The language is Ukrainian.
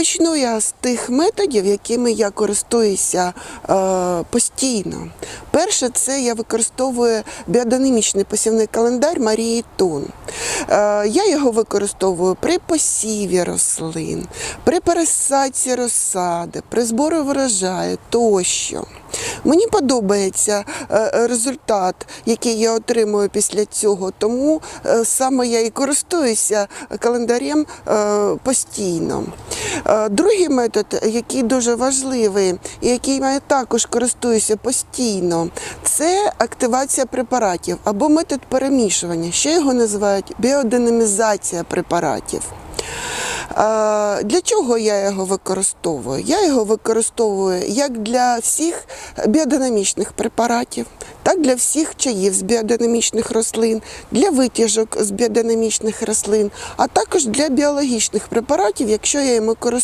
Почну я з тих методів, якими я користуюся е, постійно. Перше, це я використовую біодинамічний посівний календар Марії Тун. Е, я його використовую при посіві рослин, при пересадці розсади, при збору врожаю тощо. Мені подобається е, результат, який я отримую після цього, тому е, саме я і користуюся календарем е, постійно. Е, Другий метод, який дуже важливий і який я також користуюся постійно, це активація препаратів або метод перемішування. Ще його називають біодинамізація препаратів. Для чого я його використовую? Я його використовую як для всіх біодинамічних препаратів, так для всіх чаїв з біодинамічних рослин, для витяжок з біодинамічних рослин, а також для біологічних препаратів, якщо я їм.